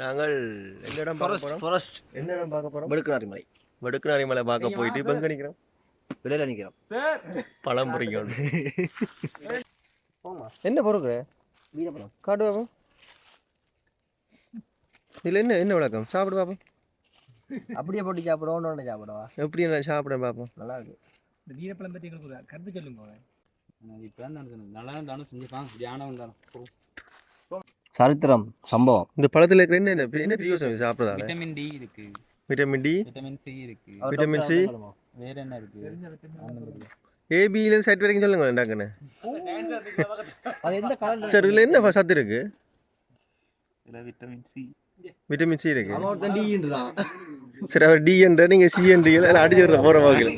நாங்கள் எந்த இடம் பார்க்க போகிறோம் ஃபாரஸ்ட் என்ன இடம் பார்க்க போகிறோம் வெடுக்கினாரி மலை. வடுக்குநாரி மலை பார்க்க போயிட்டு இப்போ எங்கே நிற்கிறோம் வெளியில் நிற்கிறோம் பழம் பொறிக்கணும். என்ன பொறுக்கு? வீரப்பழம். காட்டு பாப்போம் இதில் என்ன என்ன விளக்கம்? சாப்பிடு பாப்போம் அப்படியே போட்டு சாப்பிடுவோம் ஒன்று சாப்பிடுவா. எப்படி நான் சாப்பிட பார்ப்போம் நல்லா இருக்கு இந்த வீரப்பழம் பற்றி எங்களுக்கு கருத்து சொல்லுங்க. இப்போ தான் நடந்தது நல்லா இருந்தாலும் செஞ்சுப்பான். தியானம் இருந்தாலும் சரித்திரம் சம்பவம். இந்த பழத்தில் இருக்கிற என்ன என்ன பிரியோசனம் இது சாப்பிட்றதால விட்டமின் டி இருக்கு. விட்டமின் டி விட்டமின் சி இருக்கு. விட்டமின் சி வேற என்ன இருக்கு? ஏபியிலேருந்து சைட் வரைக்கும் சொல்லுங்க டாக்குன்னு அது எந்த கலர் சார் இதில் என்ன சத்து இருக்கு? இதுல விட்டமின் சி விட்டமின் சி இருக்கு. சரி அவர் டி என்ற நீங்கள் சி என்ற அடிச்சு விடுற போகிற வாக்கில்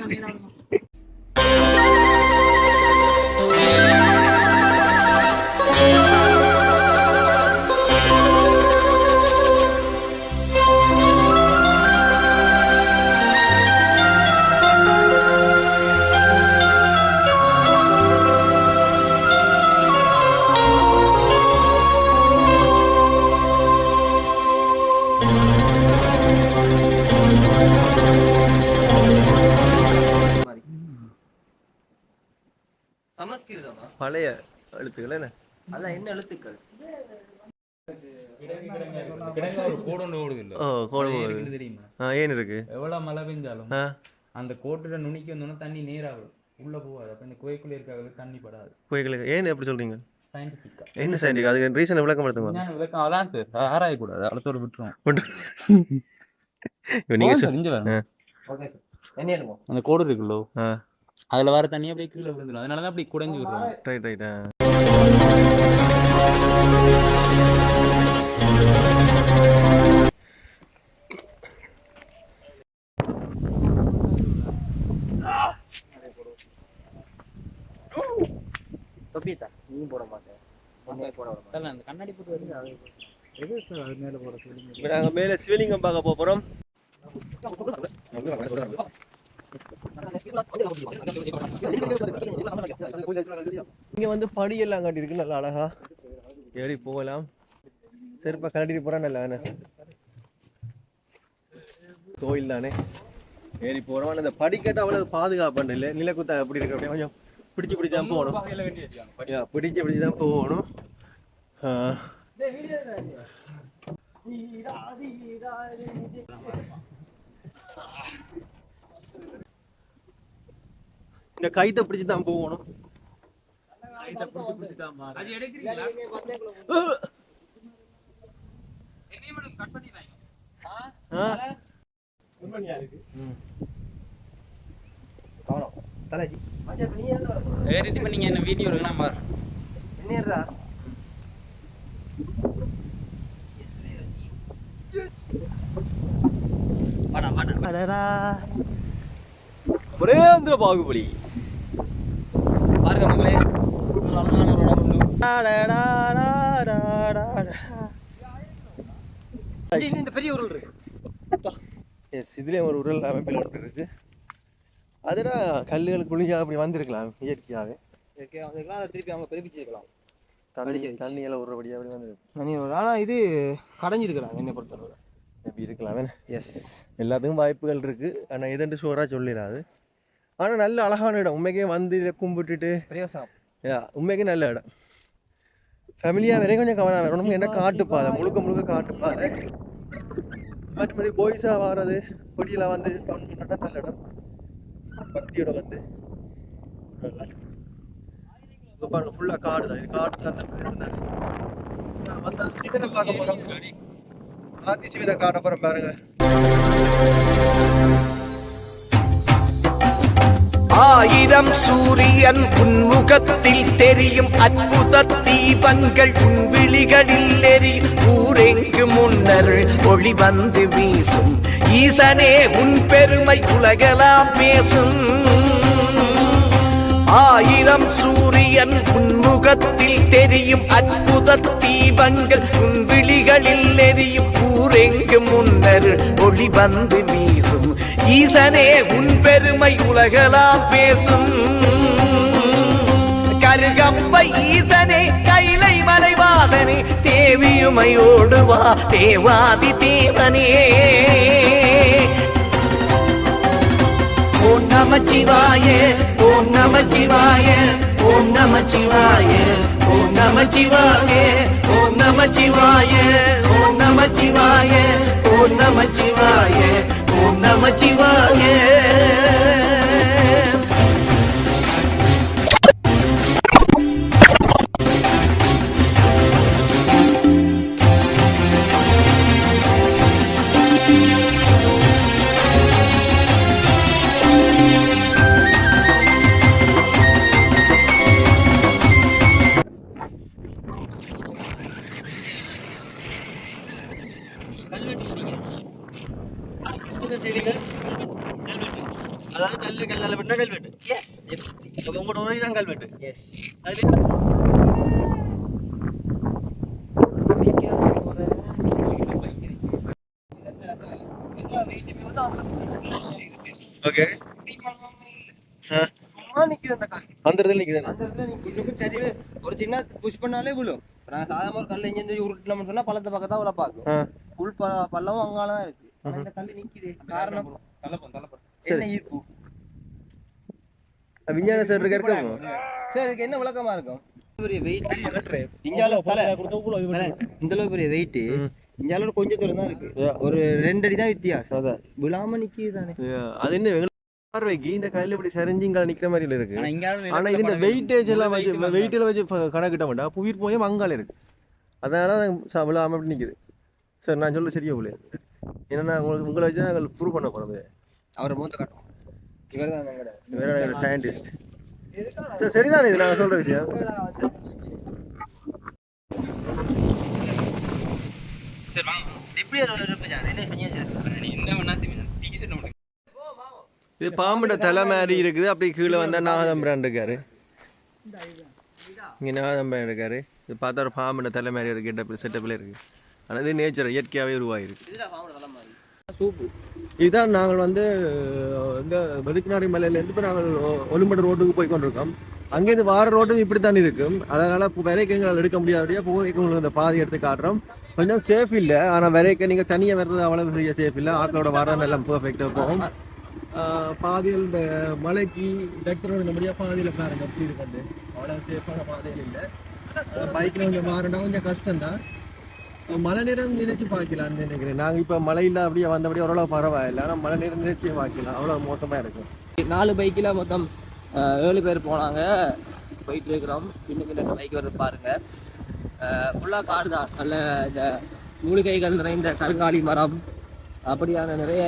பழைய எழுத்துக்கள் என்ன? அதான் என்ன எழுத்துக்கள்? ஏன் இருக்கு எவ்வளவு மழை பெஞ்சாலும் அந்த கோட்டுல நுனிக்கு வந்தோன்னா தண்ணி நேராகும் உள்ள போகாது. அப்ப இந்த குகைக்குள்ள இருக்காது தண்ணி படாது. கோயிலுக்கு ஏன் எப்படி சொல்றீங்க? என்ன சைண்டிக் அதுக்கு ரீசன் விளக்கம் எடுத்துங்க விஞ்ஞான விளக்கம்? அதான் சார் ஆராயக்கூடாது. அடுத்தோட விட்டுரும். இப்போ நீங்க தெரிஞ்சு அந்த கோடு இருக்குல்லோ? அதுல வர தண்ணி அப்படியே கீழே விழுந்துடும் அதனால தான் அப்படி குடைஞ்சு விடுறாங்க. ரைட் ரைட் ஆ. தொப்பிட்டா நீ போட மாட்டேன் அந்த கண்ணாடி போட்டு வருது. அது எது சார் அது மேல போட சொல்லுங்க. இப்போ நாங்கள் மேலே சிவலிங்கம் பார்க்க போகிறோம் இங்க வந்து படியெல்லாம் காட்டியிருக்கு நல்லா அழகா. ஏறி போகலாம். செருப்பை கட்டிட்டு போகிறா நல்லா வேணா கோயில் தானே? ஏறி போறோம். அந்த படிக்கட்டு அவ்வளவு பாதுகாப்பு இல்லை. நிலக்குத்தா எப்படி இருக்கு அப்படியே கொஞ்சம் பிடிச்சு பிடிச்சுதான் போகணும். பிடிச்சு பிடிச்சு தான் போகணும். ஆஹ் இந்த கைத்தை பிடிச்சு தான் போகணும் இப்போ நீங்கள் என்ன வீடியோ எடுக்கலாம்? பாரு என்னடா புரேந்திர பாகுபலி. பாருங்க மக்களே. அழகான ஒரு இடம். உண்டு. இந்த பெரிய உருள் இருக்கு. எஸ் இதுலேயும் ஒரு உரல் அமைப்பில் ஒன்று இருக்கு. கல்லுகள் குளிஞ்சா அப்படி வந்திருக்கலாம் இயற்கையாகவே ஓகே அதுக்கெல்லாம் அதை திருப்பி அவங்க பிறப்பிச்சிருக்கலாம் தண்ணி தண்ணியெல்லாம் உருவடியாக அப்படி வந்து ஆனால் இது கடைஞ்சிருக்கிறாங்க என்னை பொறுத்தவரை அப்படி இருக்கலாம் எஸ் எல்லாத்துக்கும் வாய்ப்புகள் இருக்கு. ஆனால் எதுன்ட்டு ஷோராக சொல்லிடாது. ஆனால் நல்ல அழகான இடம். உண்மைக்கே வந்து இதை கும்பிட்டுட்டு. உண்மைக்கே நல்ல இடம். ஃபேமிலியாக வரையும் கொஞ்சம் கவனம் வரணும் என்ன காட்டுப்பாதை முழுக்க முழுக்க காட்டுப்பாதை மற்றபடி பாய்ஸாக வாரது. கொடியில் வந்து நல்ல இடம். பக்தியோட வந்து. நல்லா இப்போ பாருங்க ஃபுல்லாக காடு தான். இது காடு தான். வந்து சிவனை பார்க்க போகிறோம் ஆதி சிவனை காட்ட போகிறோம் பாருங்க. ஆயிரம் சூரியன் உன்முகத்தில் தெரியும் அற்புத தீபங்கள் உன் விழிகளில் எரியும். ஊரெங்கு முன்னர் ஒளி வந்து வீசும். ஈசனே உன் பெருமை உலகலாம் பேசும். ஆயிரம் என் உன்முகத்தில் தெரியும் அற்புத தீபங்கள் உன் விழிகளில் எரியும் ஊரெங்கு முன்னர் ஒளி வந்து வீசும். ஈசனே உன் பெருமை உலகலாம் பேசும். கருகம்ப ஈசனே கைலை மலைவாதனே தேவியுமையோடு வா தேவாதி தேவனே. ஓம் நமச்சிவாய ஓம் நமச்சிவாய ஓம் நம சிவாய ஓம் நம சிவாய ஓம் நம சிவாய ஓம் நம சிவாய ஓம் நம ஓம் நம ஓகே அந்த இடத்துல நிக்குது அந்த இடத்துல இதுக்கு சரி ஒரு சின்ன புஷ் பண்ணாலே விழும் நான் சாதாரண ஒரு கல் இங்கே உருட்டணும்னு சொன்னா பள்ளத்தை பக்கத்தா உள்ள பார்க்கும் ஆ. உள் ப- பள்ளமும் அங்கால தான் இருக்கு இந்த கல் நிக்குது. காரணம்? என்ன ஈர்ப்பு? விஞ்ஞான சார் இருக்காரு சரி இதுக்கு என்ன விளக்கமா இருக்கும்? பெரிய வெயிட் இங்கால தலை. இந்த அளவு பெரிய வெயிட் இங்கால கொஞ்சம் தூரம் தான் இருக்கு. ஒரு ரெண்டு அடி தான் வித்தியாசம். அதான். விழாம நிக்குது தானே. அது என்ன பார்வைக்கு இந்த கல்லு இப்படி சரிஞ்சு இங்க நிக்கிற மாதிரி இருக்கு. ஆனா இதுல வெயிட்டேஜ் எல்லாம் வச்சு வெயிட் எல்லாம் வச்சு ப- கணக்கிட்ட மாட்டா. புவிர் போய் மங்கால இருக்கு. அதனால தான் விழாம அப்படி நிக்குது. சார் நான் சொல்ல சரியா போல என்னன்னா உங்களுக்கு உங்களை வச்சு நாங்கள் ப்ரூவ் பண்ண போறோம். அவரை மூத்த காட்டும் இவர் தான் சயின்டிஸ்ட் சரி சரிதானே இது நான் சொல்ற விஷயம். எப்படி என்ன செஞ்சு இது பாம்போட தலை மாதிரி இருக்குது. அப்படி கீழே வந்தா நாகதம்பிரான் இருக்காரு. இங்க நாகதம்பிரான் இருக்காரு. இது பார்த்தா ஒரு பாம்போட தலை மாதிரி இருக்கு. கெட்டப்பில் செட்டப்பில் இருக்கு. ஆனால் இது நேச்சர் இயற்கையாகவே உருவாயிருக்கு. சூப்பு. இதுதான் நாங்கள் வந்து இந்த வெதுக்கினாரி மலையிலேருந்து இப்போ நாங்கள் ஒ- ரோட்டுக்கு போய் கொண்டிருக்கோம். அங்கேருந்து வார ரோட்டும் இப்படி தான் இருக்கும். அதனால இப்போ விலைக்கு எங்களால் எடுக்க முடியாதபடியாக போதைக்கு உங்களுக்கு இந்த பாதி எடுத்து காட்டுறோம். கொஞ்சம் சேஃப் இல்லை. ஆனால் விலைக்கு நீங்கள் தனியாக வர்றது அவ்வளவு பெரிய சேஃப் இல்லை. ஆக்களோட வர எல்லாம் பர்ஃபெக்டாக போகும். ஆஹ் பாதியில் இந்த மலைக்கு டக்டரோட நம்மடியாக பாதியில் பாருங்க. அப்படி இருக்குது அவ்வளோ சேஃபான பாதையில் இல்லை. பைக்கில் கொஞ்சம் மாறினா கொஞ்சம் கஷ்டம்தான். மழை நேரம் நினைச்சு பார்க்கலாம்னு நினைக்கிறேன். நாங்கள் இப்போ மழையில் அப்படியே வந்தபடியே ஓரளவு பரவாயில்ல. ஆனால் மழை நேரம் நினைச்சு பார்க்கலாம். அவ்வளோ மோசமாக இருக்கும் நாலு பைக்கில் மொத்தம் அஹ், ஏழு பேர் போனாங்க. போயிட்டு இருக்கிறோம். பின்னுக்கு ரெண்டு பைக் வருது பாருங்க. ஃபுல்லாக காடு தான். நல்ல இந்த மூலிகைகள் நிறைந்த கருங்காலி மரம். அப்படியான நிறைய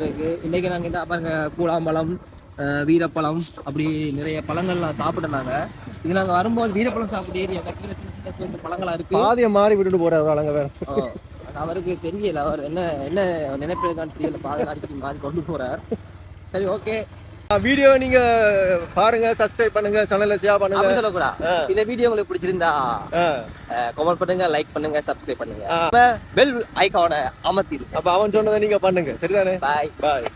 இருக்கு. இன்னைக்கு நாங்கள் இந்த பாருங்க கூழாம்பழம் வீரப்பழம் அப்படி நிறைய பழங்கள்லாம் சாப்பிட்டுனாங்க இது நாங்கள் வரும்போது வீரப்பழம் சாப்பிட்டு அந்த கீழே பழங்களா இருக்கு? பாதியை மாறி விட்டுட்டு போகிறார் அலங்க வேற அவருக்கு தெரியல. அவர் என்ன என்ன நினைப்பிருக்கான்னு தெரியல பாதை அடிக்கடி மாறி கொண்டு போறார். சரி ஓகே. வீடியோ நீங்க பாருங்க சப்ஸ்கிரைப் பண்ணுங்க சேனலை ஷேர் பண்ணுங்க. அப்படி சொல்லக்கூடாது இந்த வீடியோ உங்களுக்கு பிடிச்சிருந்தா. கமெண்ட் பண்ணுங்க லைக் பண்ணுங்க சப்ஸ்கிரைப் பண்ணுங்க. பெல் ஐகானை அமர்த்தி அப்ப அவன் சொன்னதை நீங்க பண்ணுங்க. சரிதானே? பாய் பாய்